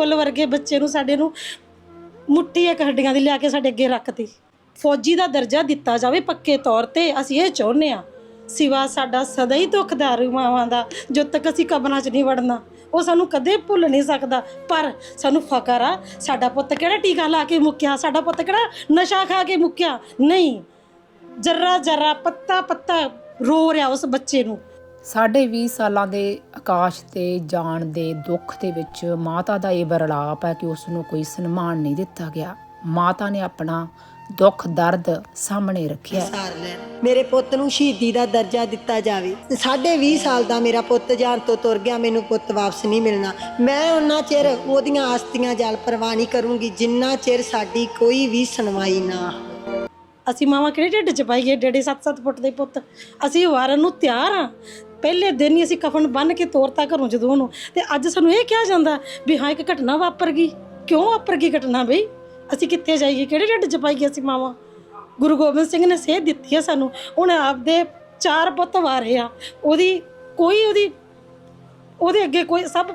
ਫੁੱਲ ਵਰਗੇ ਬੱਚੇ ਨੂੰ ਸਾਡੇ ਨੂੰ ਮੁੱਠੀ ਇੱਕ ਹੱਡੀਆਂ ਦੀ ਲਿਆ ਕੇ ਸਾਡੇ ਅੱਗੇ ਰੱਖਤੀ। ਫੌਜੀ ਦਾ ਦਰਜਾ ਦਿੱਤਾ ਜਾਵੇ ਪੱਕੇ ਤੌਰ ਤੇ, ਅਸੀਂ ਇਹ ਚਾਹੁੰਦੇ ਆ ਸਿਵਾ ਸਾਡਾ ਸਦਾ ਹੀ ਦੁੱਖਦਾਰ ਮਾਵਾਂ ਦਾ, ਜਦ ਤੱਕ ਅਸੀਂ ਕਬਰਾਂ 'ਚ ਨਹੀਂ ਵੜਨਾ। ਉਹ ਸਾਨੂੰ ਕਦੇ ਭੁੱਲ ਨਹੀਂ ਸਕਦਾ। ਪਰ ਸਾਨੂੰ ਫਕਰ ਆ, ਸਾਡਾ ਪੁੱਤ ਕਿਹੜਾ ਟੀਕਾ ਲਾ ਕੇ ਮੁੱਕਿਆ? ਸਾਡਾ ਪੁੱਤ ਕਿਹੜਾ ਨਸ਼ਾ ਖਾ ਕੇ ਮੁੱਕਿਆ? ਨਹੀਂ। ਜਰਰਾ ਜਰਾ ਪੱਤਾ ਪੱਤਾ ਰੋ ਰਿਹਾ ਉਸ ਬੱਚੇ ਨੂੰ। ਸਾਢੇ 20 ਸਾਲਾਂ ਦੇ ਆਕਾਸ਼ ਤੇ ਜਾਣ ਦੇ ਦੁੱਖ ਦੇ ਵਿੱਚ ਮਾਤਾ ਦਾ ਇਹ ਬਰਲਾਪ ਹੈ ਕਿ ਉਸ ਨੂੰ ਕੋਈ ਸਨਮਾਨ ਨਹੀਂ ਦਿੱਤਾ ਗਿਆ। ਮਾਤਾ ਨੇ ਆਪਣਾ ਦੁੱਖ, ਦਰਦ ਸਾਹਮਣੇ ਰੱਖਿਆ ਸਾਰ ਲੈਣ ਮੇਰੇ ਪੁੱਤ ਨੂੰ ਸ਼ਹੀਦੀ ਦਾ ਦਰਜਾ ਦਿੱਤਾ ਜਾਵੇ। ਸਾਢੇ 20 ਸਾਲ ਦਾ ਮੇਰਾ ਪੁੱਤ ਜਾਣ ਤੋਂ ਤੁਰ ਗਿਆ, ਮੈਨੂੰ ਪੁੱਤ ਵਾਪਸ ਨਹੀਂ ਮਿਲਣਾ। ਮੈਂ ਉਹਨਾਂ ਚਿਰ ਉਹਦੀਆਂ ਆਸਤੀਆਂ, ਜਲ ਪ੍ਰਵਾਹ ਨਹੀਂ ਕਰੂੰਗੀ, ਜਿੰਨਾ ਚਿਰ ਸਾਡੀ ਕੋਈ ਵੀ ਸੁਣਵਾਈ ਨਾ ਅਸੀਂ ਮਾਵਾਂ ਕਿਹੜੇ ਢਿੱਡ ਚ ਪਾਈਏ? ਡੇਢੇ 7-7 ਫੁੱਟ ਦੇ ਪੁੱਤ। ਅਸੀਂ ਵਾਰਨ ਨੂੰ ਤਿਆਰ ਆ। ਪਹਿਲੇ ਦਿਨ ਹੀ ਅਸੀਂ ਕਫਨ ਬੰਨ ਕੇ ਤੋਰਤਾ ਘਰੋਂ ਜਦੋਂ ਉਹਨੂੰ। ਤੇ ਅੱਜ ਸਾਨੂੰ ਇਹ ਕਿਹਾ ਜਾਂਦਾ ਵੀ ਹਾਂ, ਇੱਕ ਘਟਨਾ ਵਾਪਰ ਗਈ। ਕਿਉਂ ਵਾਪਰ ਗਈ ਘਟਨਾ ਬਈ? ਅਸੀਂ ਕਿੱਥੇ ਜਾਈਏ? ਕਿਹੜੇ ਢਿੱਡ ਚ ਪਾਈਏ ਅਸੀਂ ਮਾਵਾਂ? ਗੁਰੂ ਗੋਬਿੰਦ ਸਿੰਘ ਨੇ ਸੇਧ ਦਿੱਤੀ ਹੈ ਸਾਨੂੰ। ਉਹਨੇ ਆਪਦੇ ਚਾਰ ਪੁੱਤ ਵਾਰੇ ਆ। ਉਹਦੀ ਕੋਈ ਉਹਦੀ, ਉਹਦੇ ਅੱਗੇ ਕੋਈ ਸਭ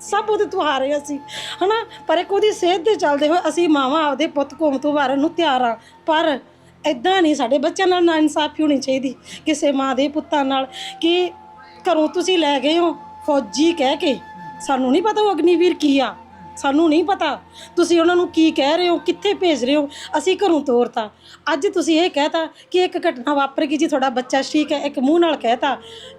ਸਭ ਉਹਦੇ ਤੋਂ ਹਾਰੇ ਅਸੀਂ, ਹਨਾ? ਪਰ ਇੱਕ ਉਹਦੀ ਸਿਹਤ ਦੇ ਚੱਲਦੇ ਹੋਏ ਅਸੀਂ ਮਾਵਾਂ ਆਪਦੇ ਪੁੱਤ ਕੌਮ ਤੋਂ ਵਾਰਨ ਨੂੰ ਤਿਆਰ ਆ। ਪਰ ਐਦਾਂ ਨਹੀਂ, ਸਾਡੇ ਬੱਚਿਆਂ ਨਾਲ ਨਾ ਇਨਸਾਫੀ ਹੋਣੀ ਚਾਹੀਦੀ ਕਿਸੇ ਮਾਂ ਦੇ ਪੁੱਤਾਂ ਨਾਲ ਕਿ ਘਰੋਂ ਤੁਸੀਂ ਲੈ ਗਏ ਹੋ, ਫੌਜੀ ਕਹਿ ਕੇ। ਸਾਨੂੰ ਨਹੀਂ ਪਤਾ ਉਹ ਅਗਨੀਵੀਰ ਕੀ ਆ। ਸਾਨੂੰ ਨਹੀਂ ਪਤਾ ਤੁਸੀਂ ਉਹਨਾਂ ਨੂੰ ਕੀ ਕਹਿ ਰਹੇ ਹੋ, ਕਿੱਥੇ ਭੇਜ ਰਹੇ ਹੋ, ਅਸੀਂ ਘਰੋਂ ਤੋਰਤਾ। ਅੱਜ ਤੁਸੀਂ ਇਹ ਕਹਿਤਾ ਕਿ ਇੱਕ ਘਟਨਾ ਵਾਪਰ ਗਈ ਜੀ, ਤੁਹਾਡਾ ਬੱਚਾ ਠੀਕ ਹੈ, ਇੱਕ ਮੂੰਹ ਨਾਲ ਕਹਿਤਾ,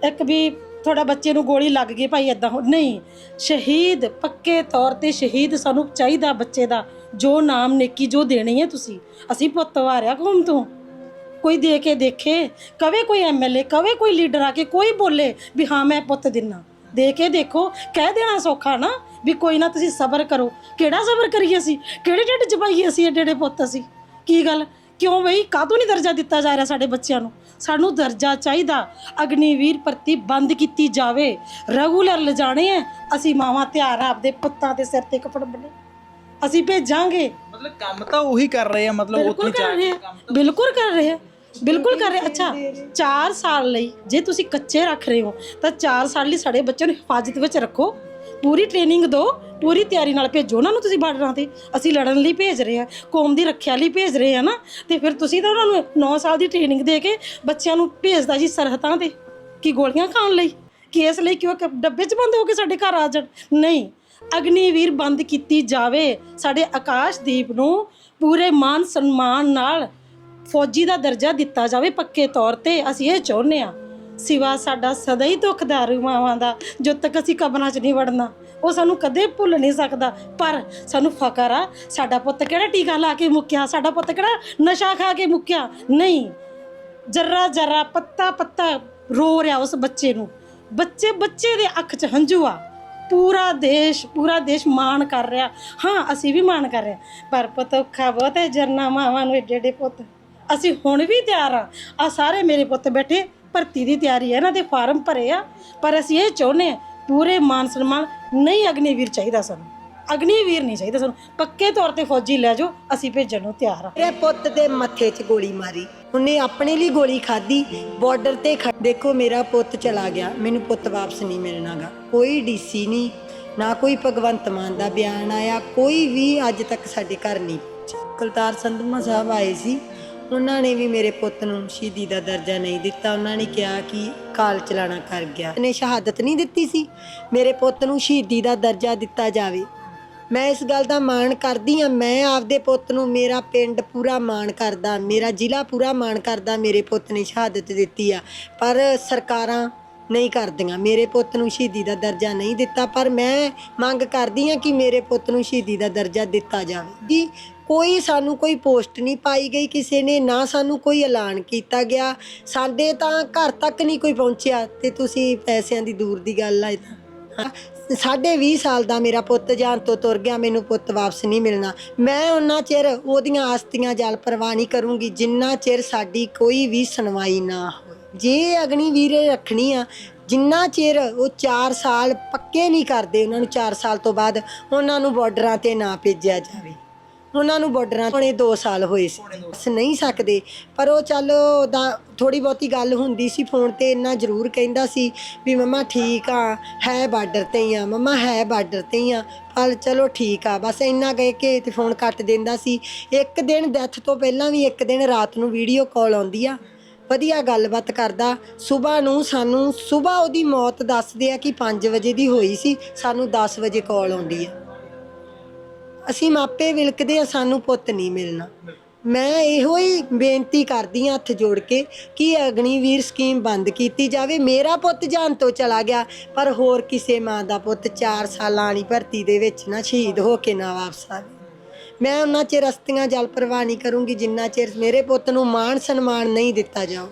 ਇੱਕ ਵੀ ਤੁਹਾਡਾ ਬੱਚੇ ਨੂੰ ਗੋਲੀ ਲੱਗ ਗਈ ਭਾਈ ਇਦਾਂ ਨਹੀਂ, ਸ਼ਹੀਦ ਪੱਕੇ ਤੌਰ ਤੇ ਸ਼ਹੀਦ ਸਾਨੂੰ ਚਾਹੀਦਾ ਬੱਚੇ ਦਾ, ਜੋ ਨਾਮ ਨੇਕੀ ਜੋ ਦੇਣੀ ਹੈ ਤੁਸੀਂ, ਅਸੀਂ ਪੁੱਤ ਵਾਰਿਆ ਘੁੰਮ ਤੋਂ? ਕੋਈ ਦੇ ਕੇ ਦੇਖੇ, ਕਵੇ ਕੋਈ ਐਮਐਲਏ ਕਵੇ ਕੋਈ ਲੀਡਰ ਆ ਕੇ ਕੋਈ ਬੋਲੇ ਵੀ ਹਾਂ ਮੈਂ ਪੁੱਤ ਦਿਨਾ। ਦੇ ਕੇ ਦੇਖੋ, ਕਹਿ ਦੇਣਾ ਸੌਖਾ ਨਾ ਵੀ ਕੋਈ ਨਾ ਤੁਸੀਂ ਸਬਰ ਕਰੋ। ਕਿਹੜਾ ਸਬਰ ਕਰੀਏ ਅਸੀਂ? ਕਿਹੜੇ ਢਿੱਡ ਚ ਪਾਈਏ ਅਸੀਂ ਏਡੇ ਏਡੇ ਪੁੱਤ ਅਸੀਂ? ਕੀ ਗੱਲ? ਕਿਉਂ ਬਈ? ਕਾਹਤੋਂ ਨਹੀਂ ਦਰਜਾ ਦਿੱਤਾ ਜਾ ਰਿਹਾ ਸਾਡੇ ਬੱਚਿਆਂ ਨੂੰ? ਸਾਨੂੰ ਦਰਜਾ ਚਾਹੀਦਾ। ਅਗਨੀਵੀਰ ਭਰਤੀ ਬੰਦ ਕੀਤੀ ਜਾਵੇ। ਰੈਗੂਲਰ ਲਿਜਾਣੇ ਹੈ ਅਸੀਂ ਮਾਵਾਂ ਤਿਆਰ ਆ ਆਪਦੇ ਪੁੱਤਾਂ ਦੇ ਸਿਰ ਤੇ ਕੱਪੜ ਬੰਨੇ। ਅਸੀਂ ਭੇਜਾਂਗੇ। ਮਤਲਬ ਕੰਮ ਤਾਂ ਉਹੀ ਕਰ ਰਹੇ ਆ ਮਤਲਬ ਉੱਥੇ ਬਿਲਕੁਲ ਜਾ ਕਰ ਰਹੇ ਕੇ ਆ ਬਿਲਕੁਲ ਕਰ ਰਹੇ ਆ। ਬਿਲਕੁਲ ਕਰ ਰਹੇ ਆ। ਅੱਛਾ 4 ਸਾਲ ਲਈ ਜੇ ਤੁਸੀਂ ਕੱਚੇ ਰੱਖ ਰਹੇ ਹੋ ਤਾਂ 4 ਸਾਲ ਲਈ ਸਾਡੇ ਬੱਚਿਆਂ ਨੂੰ ਹਿਫਾਜ਼ਤ ਵਿੱਚ ਰੱਖੋ। ਪੂਰੀ ਟ੍ਰੇਨਿੰਗ ਦਿਓ ਪੂਰੀ ਤਿਆਰੀ ਨਾਲ ਭੇਜੋ ਉਹਨਾਂ ਨੂੰ ਤੁਸੀਂ ਬਾਰਡਰਾਂ ਤੇ। ਅਸੀਂ ਲੜਨ ਲਈ ਭੇਜ ਰਹੇ ਆ ਕੌਮ ਦੀ ਰੱਖਿਆ ਲਈ ਭੇਜ ਰਹੇ ਆ ਨਾ। ਤੇ ਫਿਰ ਤੁਸੀਂ ਤਾਂ ਉਹਨਾਂ ਨੂੰ 9 ਸਾਲ ਦੀ ਟ੍ਰੇਨਿੰਗ ਦੇ ਕੇ ਬੱਚਿਆਂ ਨੂੰ ਭੇਜਦਾ ਜੀ ਸਰਹੱਦਾਂ ਤੇ ਕੀ ਗੋਲੀਆਂ ਖਾਣ ਲਈ। ਕੇਸ ਲਈ ਕਿਉਂ ਡੱਬੇ 'ਚ ਬੰਦ ਹੋ ਕੇ ਸਾਡੇ ਘਰ ਆ ਜਾਣ। ਨਹੀਂ, ਅਗਨੀਵੀਰ ਬੰਦ ਕੀਤੀ ਜਾਵੇ। ਸਾਡੇ ਆਕਾਸ਼ਦੀਪ ਨੂੰ ਪੂਰੇ ਮਾਨ ਸਨਮਾਨ ਨਾਲ ਫੌਜੀ ਦਾ ਦਰਜਾ ਦਿੱਤਾ ਜਾਵੇ ਪੱਕੇ ਤੌਰ ਤੇ। ਅਸੀਂ ਇਹ ਚਾਹੁੰਦੇ ਆ ਸਿਵਾ ਸਾਡਾ ਸਦਾ ਹੀ ਦੁੱਖਦਾਰ ਮਾਵਾਂ ਦਾ, ਜਦ ਤੱਕ ਅਸੀਂ ਕਬਰਾਂ 'ਚ ਨਹੀਂ ਵੜਨਾ। ਉਹ ਸਾਨੂੰ ਕਦੇ ਭੁੱਲ ਨਹੀਂ ਸਕਦਾ। ਪਰ ਸਾਨੂੰ ਫਕਰ ਆ, ਸਾਡਾ ਪੁੱਤ ਕਿਹੜਾ ਟੀਕਾ ਲਾ ਕੇ ਮੁੱਕਿਆ? ਸਾਡਾ ਪੁੱਤ ਕਿਹੜਾ ਨਸ਼ਾ ਖਾ ਕੇ ਮੁੱਕਿਆ? ਨਹੀਂ। ਜਰਾ ਜਰਾ ਪੱਤਾ ਪੱਤਾ ਰੋ ਰਿਹਾ ਉਸ ਬੱਚੇ ਨੂੰ। ਬੱਚੇ ਬੱਚੇ ਦੇ ਅੱਖ 'ਚ ਹੰਝੂ ਆ। ਪੂਰਾ ਦੇਸ਼ ਪੂਰਾ ਦੇਸ਼ ਮਾਣ ਕਰ ਰਿਹਾ। ਹਾਂ, ਅਸੀਂ ਵੀ ਮਾਣ ਕਰ ਰਹੇ ਹਾਂ। ਪਰ ਪੁੱਤ ਔਖਾ ਬਹੁਤ ਹੈ ਜਰਨਾ ਮਾਵਾਂ ਨੂੰ ਏਡੇ ਏਡੇ ਪੁੱਤ। ਅਸੀਂ ਹੁਣ ਵੀ ਤਿਆਰ ਆ ਆ ਸਾਰੇ ਮੇਰੇ ਪੁੱਤ ਬੈਠੇ ਭਰਤੀ ਦੀ ਤਿਆਰੀ ਹੈ, ਇਹਨਾਂ ਦੇ ਫਾਰਮ ਭਰੇ ਆ, ਪਰ ਅਸੀਂ ਇਹ ਚਾਹੁੰਦੇ ਆ ਪੂਰੇ ਮਾਨ ਸਨਮਾਨ ਨਹੀਂ ਅਗਨੀਵੀਰ ਚਾਹੀਦਾ ਸਾਨੂੰ। ਅਗਨੀਵੀਰ ਨਹੀਂ ਚਾਹੀਦਾ ਸਾਨੂੰ। ਪੱਕੇ ਤੌਰ ਤੇ ਫੌਜੀ ਲੈ ਜਾਓ, ਅਸੀਂ ਭੇਜਣ ਨੂੰ ਤਿਆਰ ਆ ਮੇਰੇ ਪੁੱਤ ਦੇ ਮੱਥੇ 'ਚ ਗੋਲੀ ਮਾਰੀ। ਉਹਨੇ ਆਪਣੇ ਲਈ ਗੋਲੀ ਖਾਧੀ ਬਾਰਡਰ ਤੇ ਦੇਖੋ ਮੇਰਾ ਪੁੱਤ ਚਲਾ ਗਿਆ। ਮੈਨੂੰ ਪੁੱਤ ਵਾਪਸ ਨਹੀਂ ਮਿਲਣਾਗਾ। ਕੋਈ ਡੀਸੀ ਨਹੀਂ, ਨਾ ਕੋਈ ਭਗਵੰਤ ਮਾਨ ਦਾ ਬਿਆਨ ਆਇਆ, ਕੋਈ ਵੀ ਅੱਜ ਤੱਕ ਸਾਡੇ ਘਰ ਨਹੀਂ। ਕੁਲਤਾਰ ਸੰਧਮਾ ਸਾਹਿਬ ਆਏ ਸੀ। ਉਹਨਾਂ ਨੇ ਵੀ ਮੇਰੇ ਪੁੱਤ ਨੂੰ ਸ਼ਹੀਦੀ ਦਾ ਦਰਜਾ ਨਹੀਂ ਦਿੱਤਾ। ਉਹਨਾਂ ਨੇ ਕਿਹਾ ਕਿ ਕਾਲ ਚਲਾਣਾ ਕਰ ਗਿਆ। ਨੇ ਸ਼ਹਾਦਤ ਨਹੀਂ ਦਿੱਤੀ ਸੀ। ਮੇਰੇ ਪੁੱਤ ਨੂੰ ਸ਼ਹੀਦੀ ਦਾ ਦਰਜਾ ਦਿੱਤਾ ਜਾਵੇ। ਮੈਂ ਇਸ ਗੱਲ ਦਾ ਮਾਣ ਕਰਦੀ ਆ ਮੈਂ ਆਪਦੇ ਪੁੱਤ ਨੂੰ ਮੇਰਾ ਪਿੰਡ ਪੂਰਾ ਮਾਣ ਕਰਦਾ, ਮੇਰਾ ਜ਼ਿਲ੍ਹਾ ਪੂਰਾ ਮਾਣ ਕਰਦਾ, ਮੇਰੇ ਪੁੱਤ ਨੇ ਸ਼ਹਾਦਤ ਦਿੱਤੀ ਆ। ਪਰ ਸਰਕਾਰਾਂ ਨਹੀਂ ਕਰਦੀਆਂ। ਮੇਰੇ ਪੁੱਤ ਨੂੰ ਸ਼ਹੀਦੀ ਦਾ ਦਰਜਾ ਨਹੀਂ ਦਿੱਤਾ। ਪਰ ਮੈਂ ਮੰਗ ਕਰਦੀ ਆ ਕਿ ਮੇਰੇ ਪੁੱਤ ਨੂੰ ਸ਼ਹੀਦੀ ਦਾ ਦਰਜਾ ਦਿੱਤਾ ਜਾਵੇ। ਜੀ ਕੋਈ ਸਾਨੂੰ ਕੋਈ ਪੋਸਟ ਨਹੀਂ ਪਾਈ ਗਈ, ਕਿਸੇ ਨੇ ਨਾ ਸਾਨੂੰ ਕੋਈ ਐਲਾਨ ਕੀਤਾ ਗਿਆ। ਸਾਡੇ ਤਾਂ ਘਰ ਤੱਕ ਨਹੀਂ ਕੋਈ ਪਹੁੰਚਿਆ ਤੇ ਤੁਸੀਂ ਪੈਸਿਆਂ ਦੀ ਦੂਰ ਦੀ ਗੱਲ ਆ ਇਹ ਤਾਂ। ਸਾਢੇ 20 ਸਾਲ ਦਾ ਮੇਰਾ ਪੁੱਤ ਜਾਨ ਤੋਂ ਤੁਰ ਗਿਆ, ਮੈਨੂੰ ਪੁੱਤ ਵਾਪਸ ਨਹੀਂ ਮਿਲਣਾ। ਮੈਂ ਉਹਨਾਂ ਚਿਰ ਉਹਦੀਆਂ ਆਸਤੀਆਂ ਜਲ ਪ੍ਰਵਾਹ ਨਹੀਂ ਕਰੂੰਗੀ, ਜਿੰਨਾ ਚਿਰ ਸਾਡੀ ਕੋਈ ਵੀ ਸੁਣਵਾਈ ਨਾ ਹੋਵੇ। ਜੇ ਅਗਨੀ ਵੀਰੇ ਰੱਖਣੀ ਆ, ਜਿੰਨਾ ਚਿਰ ਉਹ 4 ਸਾਲ ਪੱਕੇ ਨਹੀਂ ਕਰਦੇ, ਉਹਨਾਂ ਨੂੰ 4 ਸਾਲ ਤੋਂ ਬਾਅਦ ਉਹਨਾਂ ਨੂੰ ਬਾਰਡਰਾਂ ਤੇ ਨਾ ਭੇਜਿਆ ਜਾਵੇ। ਉਹਨਾਂ ਨੂੰ ਬਾਰਡਰਾਂ ਹੋਣੇ 2 ਸਾਲ ਹੋਏ ਸੀ। ਦੱਸ ਨਹੀਂ ਸਕਦੇ। ਪਰ ਉਹ ਚੱਲ ਦਾ ਥੋੜੀ ਬਹੁਤੀ ਗੱਲ ਹੁੰਦੀ ਸੀ ਫੋਨ ਤੇ ਇੰਨਾ ਜ਼ਰੂਰ ਕਹਿੰਦਾ ਸੀ ਵੀ ਮੰਮਾ ਠੀਕ ਆ ਹੈ ਬਾਰਡਰ ਤੇ ਹੀ ਆ ਮੰਮਾ ਹੈ ਬਾਰਡਰ ਤੇ ਹੀ ਆ ਪਰ ਚਲੋ ਠੀਕ ਆ। ਬਸ ਇੰਨਾ ਕਹਿ ਕੇ ਤੇ ਫੋਨ ਕੱਟ ਦਿੰਦਾ ਸੀ। ਇੱਕ ਦਿਨ ਡੈਥ ਤੋਂ ਪਹਿਲਾਂ ਵੀ ਇੱਕ ਦਿਨ ਰਾਤ ਨੂੰ ਵੀਡੀਓ ਕਾਲ ਆਉਂਦੀ ਆ। ਵਧੀਆ ਗੱਲਬਾਤ ਕਰਦਾ। ਸਵੇਰ ਨੂੰ ਸਾਨੂੰ ਸਵੇਰ ਉਹਦੀ ਮੌਤ ਦੱਸਦੇ ਆ ਕਿ 5 ਵਜੇ ਦੀ ਹੋਈ ਸੀ ਸਾਨੂੰ 10 ਵਜੇ ਕਾਲ ਆਉਂਦੀ ਆ। ਅਸੀਂ ਮਾਪੇ ਵਿਲਕਦੇ ਆ ਸਾਨੂੰ ਪੁੱਤ ਨਹੀਂ ਮਿਲਣਾ। ਮੈਂ ਇਹੋ ਹੀ ਬੇਨਤੀ ਕਰਦੀ ਹਾਂ ਹੱਥ ਜੋੜ ਕੇ ਕਿ ਅਗਨੀਵੀਰ ਸਕੀਮ ਬੰਦ ਕੀਤੀ ਜਾਵੇ। ਮੇਰਾ ਪੁੱਤ ਜਾਨ ਤੋਂ ਚਲਾ ਗਿਆ, ਪਰ ਹੋਰ ਕਿਸੇ ਮਾਂ ਦਾ ਪੁੱਤ 4 ਸਾਲਾਂ ਵਾਲੀ ਭਰਤੀ ਦੇ ਵਿੱਚ ਨਾ ਸ਼ਹੀਦ ਹੋ ਕੇ ਨਾ ਵਾਪਸ ਆਵੇ ਮੈਂ ਉਹਨਾਂ ਚਿਰ ਰਸਤੀਆਂ ਜਲ ਪ੍ਰਵਾਹ ਨਹੀਂ ਕਰੂੰਗੀ, ਜਿੰਨਾ ਚਿਰ ਮੇਰੇ ਪੁੱਤ ਨੂੰ ਮਾਣ ਸਨਮਾਨ ਨਹੀਂ ਦਿੱਤਾ ਜਾਊ।